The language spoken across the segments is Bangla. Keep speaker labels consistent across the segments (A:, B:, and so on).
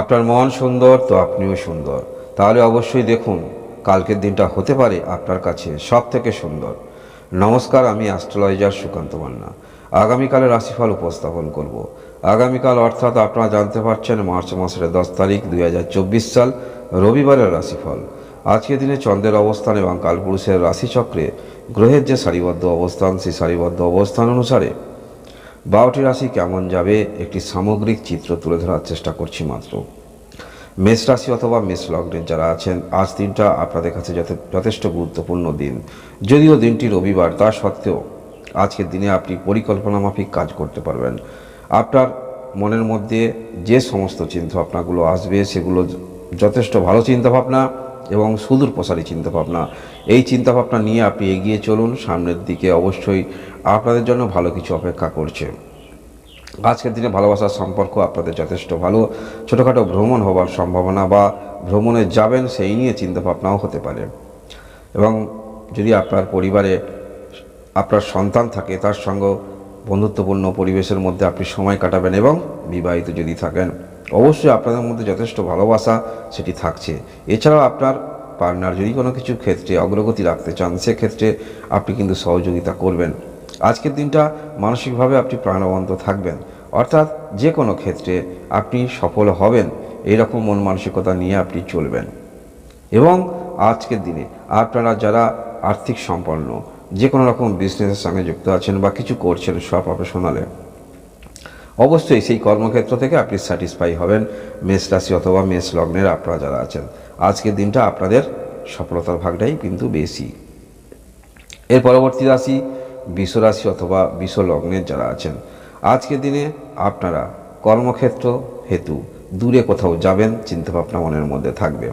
A: আপনার মন সুন্দর, তো আপনিও সুন্দর। তাহলে অবশ্যই দেখুন, কালকের দিনটা হতে পারে আপনার কাছে সব থেকে সুন্দর। নমস্কার, আমি অ্যাস্ট্রোলজার সুকান্ত মান্না। আগামীকালের রাশিফল উপস্থাপন করব। আগামীকাল অর্থাৎ আপনারা জানতে পারছেন, মার্চ মাসের দশ তারিখ দুই হাজার চব্বিশ সাল, রবিবারের রাশিফল। আজকের দিনে চন্দ্রের অবস্থান এবং কালপুরুষের রাশিচক্রে গ্রহের যে সারিবদ্ধ অবস্থান, সেই সারিবদ্ধ অবস্থান অনুসারে বারোটি রাশি কেমন যাবে? একটি সামগ্রিক চিত্র তুলে ধরার চেষ্টা করছি মাত্র। মেষ রাশি অথবা মেষ লগ্নের যারা আছেন, আজ দিনটা আপনাদের কাছে যথে- যথেষ্ট গুরুত্বপূর্ণ দিন। যদিও দিনটি রবিবার, তা সত্ত্বেও আজকের দিনে আপনি পরিকল্পনা মাফিক কাজ করতে পারবেন। আপনার মনের মধ্যে যে সমস্ত চিন্তাভাবনাগুলো আসবে, সেগুলো যথেষ্ট ভালো চিন্তাভাবনা এবং সুদূর প্রসারী চিন্তাভাবনা। এই চিন্তাভাবনা নিয়ে আপনি এগিয়ে চলুন, সামনের দিকে অবশ্যই আপনাদের জন্য ভালো কিছু অপেক্ষা করছে। আজকের দিনে ভালোবাসার সম্পর্ক আপনাদের যথেষ্ট ভালো। ছোটোখাটো ভ্রমণ হওয়ার সম্ভাবনা বা ভ্রমণে যাবেন সেই নিয়ে চিন্তাভাবনাও হতে পারে। এবং যদি আপনার পরিবারে আপনার সন্তান থাকে, তার সঙ্গে বন্ধুত্বপূর্ণ পরিবেশের মধ্যে আপনি সময় কাটাবেন এবং বিবাহিত যদি থাকেন অবশ্যই আপনাদের মধ্যে যথেষ্ট ভালোবাসা সেটি থাকছে। এছাড়াও আপনার পার্টনার যদি কোনো কিছু ক্ষেত্রে অগ্রগতি রাখতে চান, সেক্ষেত্রে আপনি কিন্তু সহযোগিতা করবেন। আজকের দিনটা মানসিকভাবে আপনি প্রাণবন্ত থাকবেন। অর্থাৎ যে কোনো ক্ষেত্রে আপনি সফল হবেন এইরকম মন মানসিকতা নিয়ে আপনি চলবেন। এবং আজকের দিনে আপনারা যারা আর্থিক সম্পন্ন, যে কোনো রকম বিজনেসের সঙ্গে যুক্ত আছেন বা কিছু করছেন সব প্রফেশনালে অবশ্যই সেই কর্মক্ষেত্র থেকে আপনি স্যাটিসফাই হবেন। মেষ রাশি অথবা মেষ লগ্নের আপনারা যারা আছেন, আজকের দিনটা আপনাদের সফলতার ভাগটাই কিন্তু বেশি। এর পরবর্তী রাশি বিষ রাশি অথবা বিষ লগ্নের যারা আছেন, আজকের দিনে আপনারা কর্মক্ষেত্র, হেতু দূরে কোথাও যাবেন, চিন্তাভাবনা মনের মধ্যে থাকবে।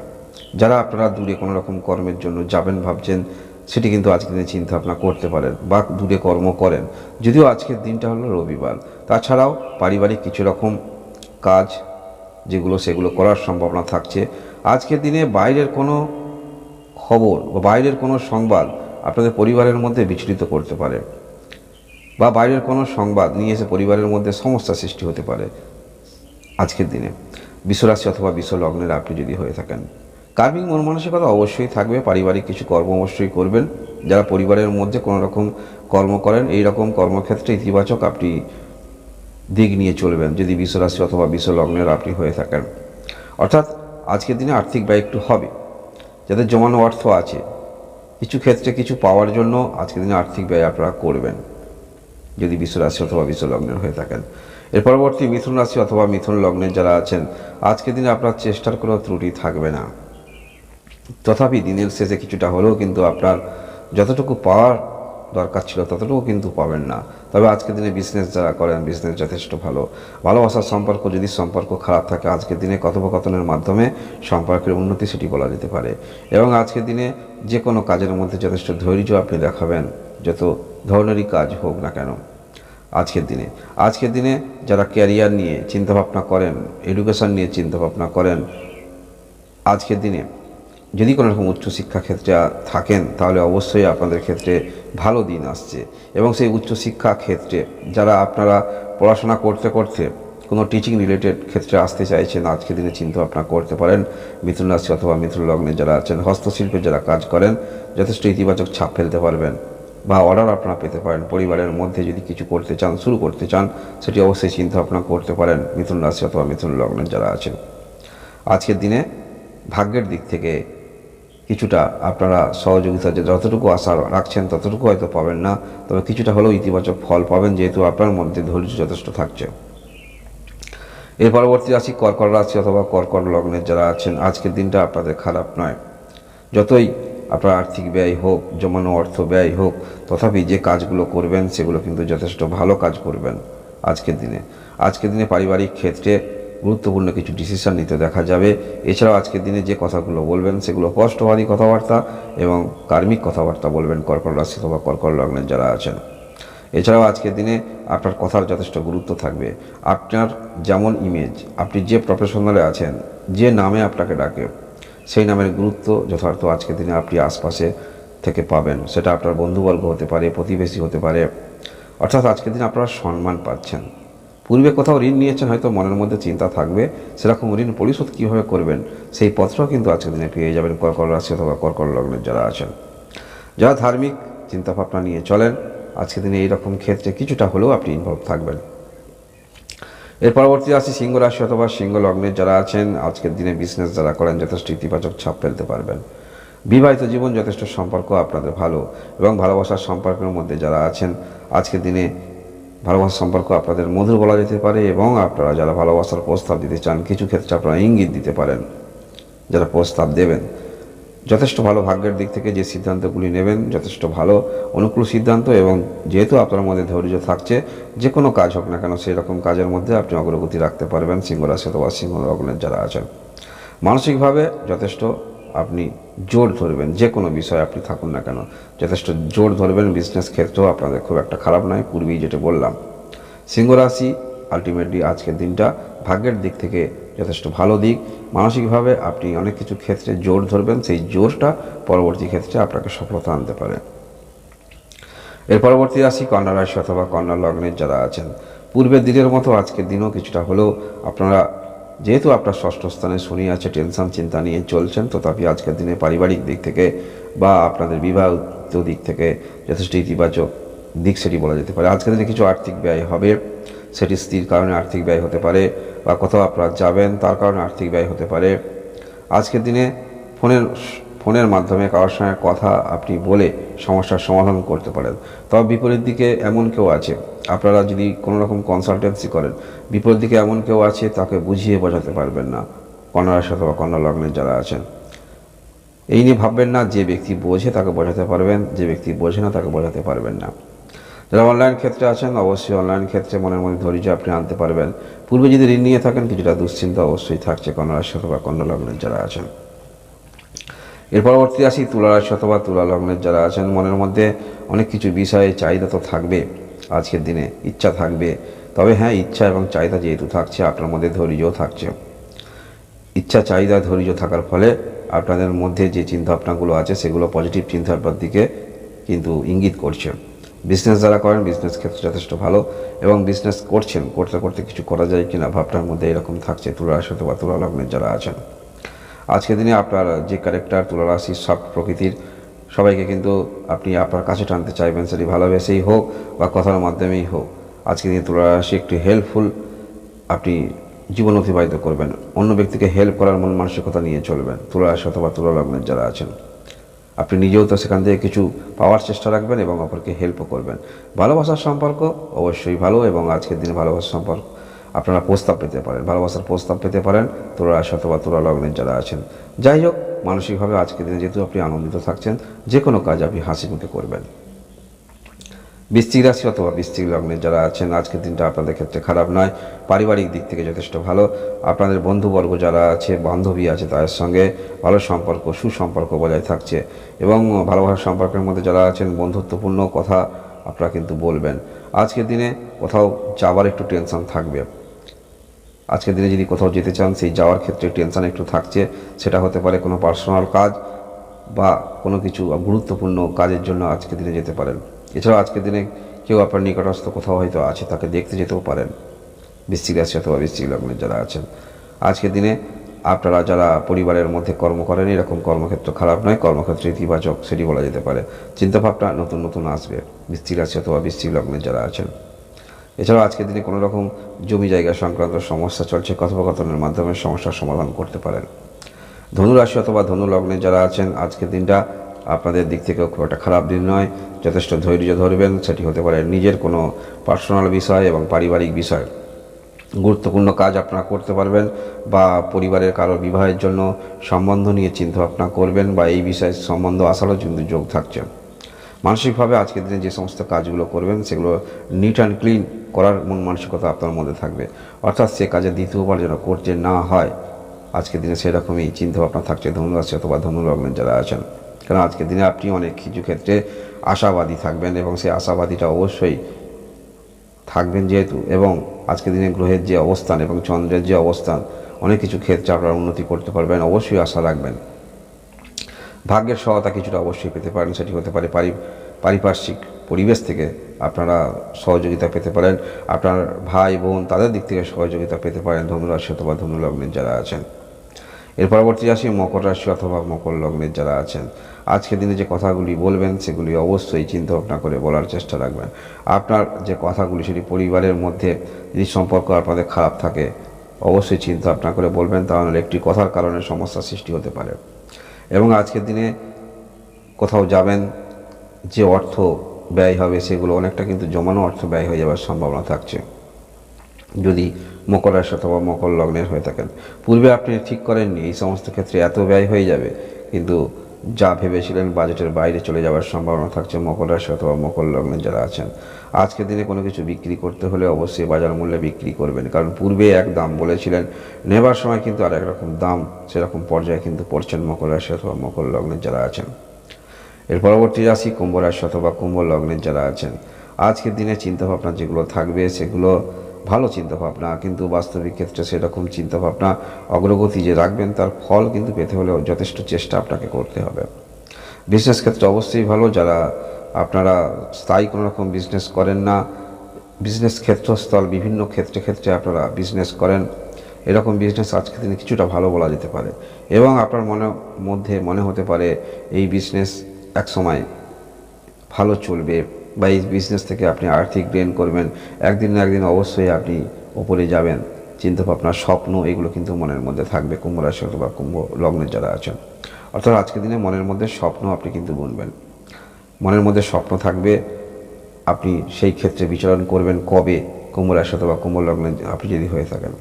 A: যারা আপনারা দূরে কোনো রকম কর্মের জন্য যাবেন ভাবছেন সেটি কিন্তু আজকের দিনে চিন্তা ভাবনা করতে পারেন বা দূরে কর্ম করেন। যদিও আজকের দিনটা হলো রবিবার। তাছাড়াও পারিবারিক কিছু রকম কাজ যেগুলো সেগুলো করার সম্ভাবনা থাকছে। আজকের দিনে বাইরের কোনো খবর বা বাইরের কোনো সংবাদ আপনাদের পরিবারের মধ্যে বিচলিত করতে পারে বা বাইরের কোনো সংবাদ নিয়ে এসে পরিবারের মধ্যে সমস্যা সৃষ্টি হতে পারে আজকের দিনে। বিশ্বরাশি অথবা বিশ্ব লগ্নের আপনি যদি হয়ে থাকেন। কার্মিক মন মানসিকতা অবশ্যই থাকবে, পারিবারিক কিছু কর্ম অবশ্যই করবেন। যারা পরিবারের মধ্যে কোনো রকম কর্ম করেন, এই রকম কর্মক্ষেত্রে ইতিবাচক আপনি দিক নিয়ে চলবেন, যদি বিশ্বরাশি অথবা বিশ্ব লগ্নের আপনি হয়ে থাকেন। অর্থাৎ আজকের দিনে আর্থিক ব্যয় একটু হবে। যাদের জমানো অর্থ আছে, কিছু ক্ষেত্রে কিছু পাওয়ার জন্য আজকের দিনে আর্থিক ব্যয় আপনারা করবেন, যদি বিশ্ব রাশি অথবা বিশ্ব লগ্নের হয়ে থাকেন। এর পরবর্তী মিথুন রাশি অথবা মিথুন লগ্নের যারা আছেন, আজকের দিনে আপনার চেষ্টার কোনো ত্রুটি থাকবে না। তথাপি দিনের শেষে কিছুটা হলেও কিন্তু আপনার যতটুকু পাওয়ার দরকার ছিল ততটুকু কিন্তু পাবেন না। তবে আজকের দিনে বিজনেস যারা করেন বিজনেস যথেষ্ট ভালো। ভালোবাসার সম্পর্ক যদি সম্পর্ক খারাপ থাকে, আজকের দিনে কথোপকথনের মাধ্যমে সম্পর্কের উন্নতি সেটি বলা যেতে পারে। এবং আজকের দিনে যে কোনো কাজের মধ্যে যথেষ্ট ধৈর্য আপনি দেখাবেন, যত ধরনেরই কাজ হোক না কেন। আজকের দিনে। আজকের দিনে যারা ক্যারিয়ার নিয়ে চিন্তাভাবনা করেন এডুকেশন নিয়ে চিন্তাভাবনা করেন, আজকের দিনে যদি কোনো রকম উচ্চশিক্ষা ক্ষেত্রে থাকেন, তাহলে অবশ্যই আপনাদের ক্ষেত্রে ভালো দিন আসছে। এবং সেই উচ্চশিক্ষা ক্ষেত্রে যারা আপনারা পড়াশোনা করতে করতে কোনো টিচিং রিলেটেড ক্ষেত্রে আসতে চাইছেন, আজকের দিনে চিন্তা ভাবনা করতে পারেন। মিথুন রাশি অথবা মিথুন লগ্নে যারা আছেন, হস্তশিল্পে যারা কাজ করেন, যথেষ্ট ইতিবাচক ছাপ ফেলতে পারবেন বা অর্ডার আপনারা পেতে পারেন। পরিবারের মধ্যে যদি কিছু করতে চান, শুরু করতে চান, সেটি অবশ্যই চিন্তা ভাবনা করতে পারেন মিথুন রাশি অথবা মিথুন লগ্নের যারা আছেন। আজকের দিনে ভাগ্যের দিক থেকে কিছুটা আপনারা সহযোগিতা যে যতটুকু আশা রাখছেন ততটুকু হয়তো পাবেন না। তবে কিছুটা হলেও ইতিবাচক ফল পাবেন যেহেতু আপনার মধ্যে ধৈর্য যথেষ্ট থাকছে। এর পরবর্তী রাশি কর্কট রাশি অথবা কর্কট লগ্নের যারা আছেন, আজকের দিনটা আপনাদের খারাপ নয়। যতই আপনার আর্থিক ব্যয় হোক, জমানো অর্থ ব্যয় হোক, তথাপি যে কাজগুলো করবেন সেগুলো কিন্তু যথেষ্ট ভালো কাজ করবেন আজকের দিনে। আজকের দিনে পারিবারিক ক্ষেত্রে গুরুত্বপূর্ণ কিছু ডিসিশন নিতে দেখা যাবে। এছাড়াও আজকের দিনে যে কথাগুলো বলবেন, সেগুলো স্পষ্টবাদী কথাবার্তা এবং কার্মিক কথাবার্তা বলবেন কর্কট রাশি অথবা কর্কট লগ্নের যারা আছেন। এছাড়াও আজকের দিনে আপনার কথার যথেষ্ট গুরুত্ব থাকবে। আপনার যেমন ইমেজ আপনি যে প্রফেশনালে আছেন, যে নামে আপনাকে ডাকে, সেই নামের গুরুত্ব যথার্থ আজকের দিনে আপনি আশপাশে থেকে পাবেন। সেটা আপনার বন্ধুবর্গ হতে পারে, প্রতিবেশী হতে পারে। অর্থাৎ আজকের দিনে আপনারা সম্মান পাচ্ছেন। পূর্বে কোথাও ঋণ নিয়েছেন, হয়তো মনের মধ্যে চিন্তা থাকবে, সেরকম ঋণ পরিশোধ কীভাবে করবেন? সেই পত্রও কিন্তু আজকের দিনে পেয়ে যাবেন কর্কর রাশি অথবা কর্কট লগ্নের যারা আছেন। যারা ধার্মিক, চিন্তাভাবনা নিয়ে চলেন, আজকের দিনে এইরকম ক্ষেত্রে কিছুটা হলেও আপনি ইনভলভ থাকবেন। এর পরবর্তী রাশি সিংহ রাশি অথবা সিংহ লগ্নের যারা আছেন, আজকের দিনে বিজনেস যারা করেন, যথেষ্ট ইতিবাচক ছাপ ফেলতে পারবেন। বিবাহিত জীবন যথেষ্ট সম্পর্ক আপনাদের ভালো এবং ভালোবাসার সম্পর্কের মধ্যে যারা আছেন, আজকের দিনে ভালোবাসার সম্পর্ক আপনাদের মধুর বলা যেতে পারে এবং আপনারা যারা ভালোবাসার প্রস্তাব দিতে চান, কিছু ক্ষেত্রে আপনারা ইঙ্গিত দিতে পারেন, যারা প্রস্তাব দেবেন। যথেষ্ট ভালো ভাগ্যের দিক থেকে যে সিদ্ধান্তগুলি নেবেন, যথেষ্ট ভালো অনুকূল সিদ্ধান্ত এবং যেহেতু আপনার মধ্যে ধৈর্য থাকছে, যে কোনো কাজ হোক না কেন সেই রকম কাজের মধ্যে আপনি অগ্রগতি রাখতে পারবেন, সিংহ রাশি অথবা সিংহ লগ্নের যারা আছেন। মানসিকভাবে যথেষ্ট আপনি জোর ধরবেন, যে কোনো বিষয়ে আপনি থাকুন না কেন। যথেষ্ট জোর ধরবেন বিজনেস ক্ষেত্রেও আপনাদের খুব একটা খারাপ নয়, পূর্বেই যেটা বললাম। সিংহ রাশি আলটিমেটলি আজকের দিনটা ভাগ্যের দিক থেকে যথেষ্ট ভালো দিক। মানসিকভাবে আপনি অনেক কিছু ক্ষেত্রে জোর ধরবেন, সেই জোরটা পরবর্তী ক্ষেত্রে আপনাকে সফলতা আনতে পারে। এর পরবর্তী রাশি কন্যা রাশি অথবা কন্যা লগ্নের যারা আছেন, পূর্বের দিনের মতো আজকের দিনও কিছুটা হলেও আপনারা যেহেতু আপনার ষষ্ঠ স্থানে শনি আছে, টেনশন চিন্তা নিয়ে চলছেন তথাপি আজকের দিনে পারিবারিক দিক থেকে বা আপনাদের বিবাহিত দিক থেকে যথেষ্ট ইতিবাচক দিক সেটি বলা যেতে পারে। আজকের দিনে কিছু আর্থিক ব্যয় হবে, সেটি স্থির কারণে আর্থিক ব্যয় হতে পারে বা কোথাও আপনারা যাবেন, তার কারণে আর্থিক ব্যয় হতে পারে। আজকের দিনে ফোনের ফোনের মাধ্যমে কারোর সঙ্গে কথা আপনি বলে সমস্যার সমাধান করতে পারেন। তবে বিপরীত দিকে এমন কেউ আছে আপনারা যদি কোনো রকম কনসালটেন্সি করেন, বিপরীত দিকে এমন কেউ আছে, তাকে বুঝিয়ে বোঝাতে পারবেন না কন্যা রাশি অথবা কন্যা লগ্নের যারা আছেন। এই নিয়ে ভাববেন না, যে ব্যক্তি বোঝে তাকে বোঝাতে পারবেন, যে ব্যক্তি বোঝে না তাকে বোঝাতে পারবেন না। যারা অনলাইন ক্ষেত্রে আছেন, অবশ্যই অনলাইন ক্ষেত্রে মনের মধ্যে ধৈর্য আপনি আনতে পারবেন। পূর্বে যদি ঋণ নিয়ে থাকেন, কিছুটা দুশ্চিন্তা অবশ্যই থাকছে কন্যা অথবা কন্যা লগ্নের যারা আছেন। এর পরবর্তী আসি তুলা রাশি অথবা তুলা লগ্নের যারা আছেন। মনের মধ্যে অনেক কিছু বিষয়ে চাহিদা তো থাকবে আজকের দিনে ইচ্ছা থাকবে। তবে হ্যাঁ ইচ্ছা এবং চাহিদা যেহেতু থাকছে, আপনার মধ্যে ধৈর্যও থাকছে। ইচ্ছা, চাহিদা, ধৈর্য থাকার ফলে আপনাদের মধ্যে যে চিন্তাভাবনাগুলো আছে, সেগুলো পজিটিভ চিন্তাভাবনার দিকে কিন্তু ইঙ্গিত করছে। বিজনেস যারা করেন বিজনেস ক্ষেত্রে যথেষ্ট ভালো এবং বিজনেস করছেন, করতে করতে কিছু করা যায় কিনা, ভাবনার মধ্যে এরকম থাকছে তুলা অথবা তুলা লগ্নের যারা আছেন। আজকের দিনে আপনার যে ক্যারেক্টার তুলা রাশি সব প্রকৃতির সবাইকে কিন্তু আপনি আপনার কাছে টানতে চাইবেন, সেটি ভালোবেসেই হোক বা কথার মাধ্যমেই হোক। আজকে দিনে তুলা রাশি একটু হেল্পফুল আপনি জীবন অতিবাহিত করবেন, অন্য ব্যক্তিকে হেল্প করার মন মানসিকতা নিয়ে চলবেন। তুলা রাশি অথবা তুলা লগ্নের যারা আছেন। আপনি নিজেও তো সেখান থেকে কিছু পাওয়ার চেষ্টা রাখবেন এবং অপরকে হেল্পও করবেন। ভালোবাসার সম্পর্ক অবশ্যই ভালো এবং আজকের দিনে ভালোবাসার সম্পর্ক আপনারা প্রস্তাব পেতে পারেন। ভালোবাসার প্রস্তাব পেতে পারেন, তোরা অথবা তোরা লগ্নের যারা আছেন। যাই হোক মানসিকভাবে আজকের দিনে যেহেতু আপনি আনন্দিত থাকছেন যে কোনো কাজ আপনি হাসি মুখে করবেন। বৃশ্চিক রাশি অথবা বৃশ্চিক লগ্নের যারা আছেন, আজকের দিনটা আপনাদের ক্ষেত্রে খারাপ নয়, পারিবারিক দিক থেকে যথেষ্ট ভালো। আপনাদের বন্ধুবর্গ যারা আছে, বান্ধবী আছে, তাদের সঙ্গে ভালো সম্পর্ক, সুসম্পর্ক বজায় থাকছে এবং ভালোবাসার সম্পর্কের মধ্যে যারা আছেন, বন্ধুত্বপূর্ণ কথা আপনারা কিন্তু বলবেন। আজকের দিনে কোথাও যাওয়ার একটু টেনশন থাকবে। আজকের দিনে যদি কোথাও যেতে চান, সেই যাওয়ার ক্ষেত্রে টেনশন একটু থাকছে। সেটা হতে পারে কোনো পার্সোনাল কাজ বা কোনো কিছু গুরুত্বপূর্ণ কাজের জন্য আজকের দিনে যেতে পারেন। এছাড়াও আজকের দিনে কেউ আপনার নিকটস্থ কোথাও হয়তো আছে, তাকে দেখতে যেতেও পারেন। বৃশ্চিক রাশি অথবা বৃশ্চিক লগ্নের যারা আছেন। আজকের দিনে আপনারা যারা পরিবারের মধ্যে কর্ম করেন, এরকম কর্মক্ষেত্র খারাপ নয়, কর্মক্ষেত্র ইতিবাচক, সেটি বলা যেতে পারে। চিন্তাভাবনা নতুন নতুন আসবে। বৃশ্চিক রাশি অথবা বৃশ্চিক লগ্নের যারা আছেন। এছাড়াও আজকের দিনে কোনো রকম জমি জায়গা সংক্রান্ত সমস্যা চলছে, কথোপকথনের মাধ্যমে সমস্যার সমাধান করতে পারেন। ধনু রাশি অথবা ধনু লগ্নে যারা আছেন, আজকের দিনটা আপনাদের দিক থেকেও খুব একটা খারাপ দিন নয়। যথেষ্ট ধৈর্য ধরবেন, সেটি হতে পারে নিজের কোনো পার্সোনাল বিষয় এবং পারিবারিক বিষয়। গুরুত্বপূর্ণ কাজ আপনারা করতে পারবেন বা পরিবারের কারও বিবাহের জন্য সম্বন্ধ নিয়ে চিন্তাভাবনা করবেন বা এই বিষয়ে সম্বন্ধ আসারও কিন্তু যোগ থাকছে। মানসিকভাবে আজকের দিনে যে সমস্ত কাজগুলো করবেন, সেগুলো নিট অ্যান্ড ক্লিন করার মন মানসিকতা আপনার মধ্যে থাকবে। অর্থাৎ সে কাজে দ্বিতীয়বার যেন করতে না হয়, আজকের দিনে সেরকমই চিন্তাভাবনা থাকছে। ধনুরাশি অথবা ধনুলগ্নের যারা আছেন। কারণ আজকের দিনে আপনি অনেক কিছু ক্ষেত্রে আশাবাদী থাকবেন এবং সেই আশাবাদীটা অবশ্যই থাকবেন যেহেতু, এবং আজকের দিনে গ্রহের যে অবস্থান এবং চন্দ্রের যে অবস্থান, অনেক কিছু ক্ষেত্রে আপনারা উন্নতি করতে পারবেন। অবশ্যই আশা রাখবেন। ভাগ্যের সহায়তা কিছুটা অবশ্যই পেতে পারেন, সেটি হতে পারে পারি, পারিপার্শ্বিক পরিবেশ থেকে আপনারা সহযোগিতা পেতে পারেন, আপনার ভাই, বোন তাদের দিক থেকে সহযোগিতা পেতে পারেন, ধনুরাশি অথবা ধনুলগ্নের যারা আছেন। এর পরবর্তী আসি মকর রাশি অথবা মকর লগ্নের যারা আছেন। আজকের দিনে যে কথাগুলি বলবেন, সেগুলি অবশ্যই চিন্তা ভাবনা করে বলার চেষ্টা রাখবেন। আপনার যে কথাগুলি, সেটি পরিবারের মধ্যে যদি সম্পর্ক আপনাদের খারাপ থাকে, অবশ্যই চিন্তা ভাবনা করে বলবেন, তাহলে একটি কথার কারণে সমস্যা সৃষ্টি হতে পারে। এবং আজকের দিনে কোথাও যাবেন, যে অর্থ ব্যয় হবে সেগুলো অনেকটা কিন্তু জমানো অর্থ ব্যয় হয়ে যাওয়ার সম্ভাবনা থাকছে। যদি মকর রাশি অথবা মকর লগ্নের হয়ে থাকেন। পূর্বে আপনি ঠিক করেননি, এই সমস্ত ক্ষেত্রে এত ব্যয় হয়ে যাবে, কিন্তু যা ভেবেছিলেন বাজেটের বাইরে চলে যাওয়ার সম্ভাবনা থাকছে মকর রাশি অথবা মকর লগ্নে যারা আছেন। আজকের দিনে কোনো কিছু বিক্রি করতে হলে অবশ্যই বাজার মূল্যে বিক্রি করবেন। কারণ পূর্বে এক দাম বলেছিলেন, নেবার সময় কিন্তু আর একরকম দাম সেরকম পর্যায়ে কিন্তু পড়ছেন মকর রাশি অথবা মকর লগ্নের যারা আছেন। এর পরবর্তী রাশি কুম্ভ রাশি অথবা কুম্ভ লগ্নের যারা আছেন। আজকের দিনে চিন্তাভাবনা যেগুলো থাকবে সেগুলো ভালো চিন্তাভাবনা, কিন্তু বাস্তবিক ক্ষেত্রে সেরকম চিন্তাভাবনা অগ্রগতি যে রাখবেন, তার ফল কিন্তু পেতে হলেও যথেষ্ট চেষ্টা আপনাকে করতে হবে। বিজনেস ক্ষেত্রে অবশ্যই ভালো, যারা আপনারা স্থায়ী কোনো রকম বিজনেস করেন না বিজনেস ক্ষেত্রস্থল, বিভিন্ন ক্ষেত্রে ক্ষেত্রে আপনারা বিজনেস করেন, এরকম বিজনেস আজকের দিনে কিছুটা ভালো বলা যেতে পারে। এবং আপনার মনে, মধ্যে মনে হতে পারে, এই বিজনেস এক সময় ভালো চলবে বা এই বিজনেস থেকে আপনি আর্থিক গেন করবেন, একদিন না একদিন অবশ্যই আপনি ওপরে যাবেন। চিন্তা ভাবনা, স্বপ্ন, এগুলো কিন্তু মনের মধ্যে থাকবে, কুম্ভ রাশি অথবা কুম্ভ লগ্নের যারা আছেন। অর্থাৎ আজকের দিনে মনের মধ্যে স্বপ্ন আপনি কিন্তু বুনবেন। মনের মধ্যে স্বপ্ন থাকবে, আপনি সেই ক্ষেত্রে বিচরণ করবেন কবে? কুম্ভ রাশি অথবা কুম্ভ লগ্নে আপনি যদি হয়ে থাকেন।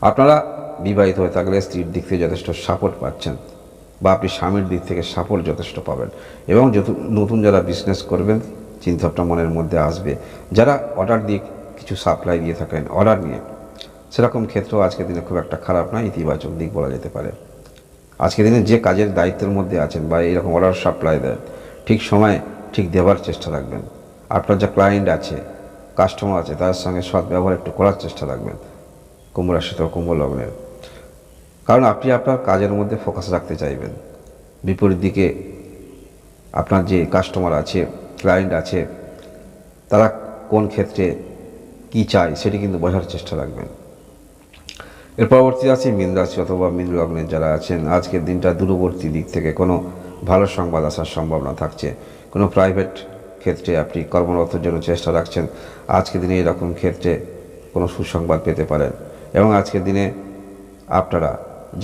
A: আপনারা বিবাহিত হয়ে থাকলে স্ত্রীর দিক থেকে যথেষ্ট সাপোর্ট পাচ্ছেন। বা আপনি স্বামীর দিক থেকে সাপোর্ট যথেষ্ট পাবেন। এবং যত নতুন যারা বিজনেস করবেন, চিন্তাভাবনা মনের মধ্যে আসবে। যারা অর্ডার দিয়ে কিছু সাপ্লাই দিয়ে থাকেন অর্ডার নিয়ে, সেরকম ক্ষেত্রেও আজকের দিনে খুব একটা খারাপ নয়, ইতিবাচক দিক বলা যেতে পারে। আজকের দিনে যে কাজের দায়িত্বের মধ্যে আছেন বা এরকম অর্ডার সাপ্লাই দেন, ঠিক সময় ঠিক দেওয়ার চেষ্টা রাখবেন। আপনার যা ক্লায়েন্ট আছে কাস্টমার আছে, তার সঙ্গে সৎ ব্যবহার একটু করার চেষ্টা রাখবেন। কুম্ভ রাশি কুম্ভ লগ্নের। কারণ আপনি আপনার কাজের মধ্যে ফোকাস রাখতে চাইবেন। বিপরীত দিকে আপনার যে কাস্টমার আছে ক্লায়েন্ট আছে, তারা কোন ক্ষেত্রে কি চায় সেটি কিন্তু বোঝার চেষ্টা রাখবেন। এর পরবর্তী আছে মীন রাশি অথবা মীন লগ্নের যারা আছেন, আজকের দিনটা দূরবর্তী দিক থেকে কোনো ভালো সংবাদ আসার সম্ভাবনা থাকছে। কোনো প্রাইভেট ক্ষেত্রে আপনি কর্মরতের জন্য চেষ্টা রাখছেন, আজকের দিনে এরকম ক্ষেত্রে কোনো সুসংবাদ পেতে পারেন। এবং আজকের দিনে আপনারা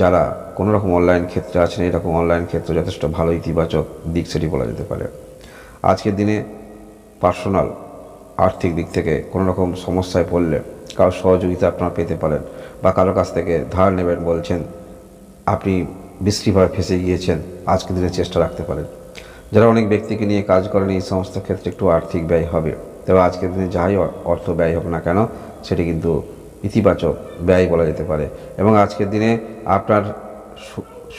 A: যারা কোনো রকম অনলাইন ক্ষেত্রে আছেন, এরকম অনলাইন ক্ষেত্রে যথেষ্ট ভালো ইতিবাচক দিক সেটি বলা যেতে পারে। আজকের দিনে পার্সোনাল আর্থিক দিক থেকে কোনো রকম সমস্যায় পড়লে কারোর সহযোগিতা আপনারা পেতে পারেন বা কারোর কাছ থেকে ধার নেবেন বলছেন, আপনি বিশ্রীভাবে ফেসে গিয়েছেন, আজকের দিনে চেষ্টা রাখতে পারেন। যারা অনেক ব্যক্তিকে নিয়ে কাজ করেন, এই সমস্ত ক্ষেত্রে একটু আর্থিক ব্যয় হবে। তবে আজকের দিনে যাই অর্থ ব্যয় হোক না কেন, সেটি কিন্তু ইতিবাচক ব্যয় বলা যেতে পারে। এবং আজকের দিনে আপনার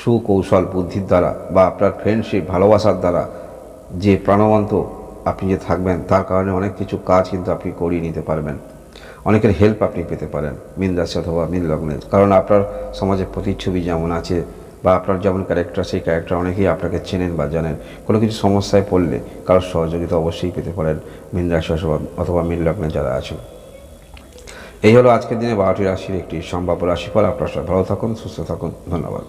A: সুকৌশল, বুদ্ধির দ্বারা বা আপনার ফ্রেন্ডশিপ ভালোবাসার দ্বারা যে প্রাণবন্ত আপনি যে থাকবেন, তার কারণে অনেক কিছু কাজ কিন্তু আপনি করিয়ে নিতে পারবেন। অনেকের হেল্প আপনি পেতে পারেন মিন রাশি অথবা মিন লগ্নে কারণ আপনার সমাজে প্রতিচ্ছবি যেমন আছে বা আপনার যেমন ক্যারেক্টার সেই ক্যারেক্টার অনেকেই আপনাকে চেনেন বা জানেন। কোনো কিছু সমস্যায় পড়লে কারোর সহযোগিতা অবশ্যই পেতে পারেন মিন রাশি অথবা অথবা মিন লগ্নে যারা আছেন। এই হলো আজকের দিনে বারোটি রাশির একটি সম্ভাব্য রাশিফল। আপনার সবাই ভালো থাকুন, সুস্থ থাকুন। ধন্যবাদ।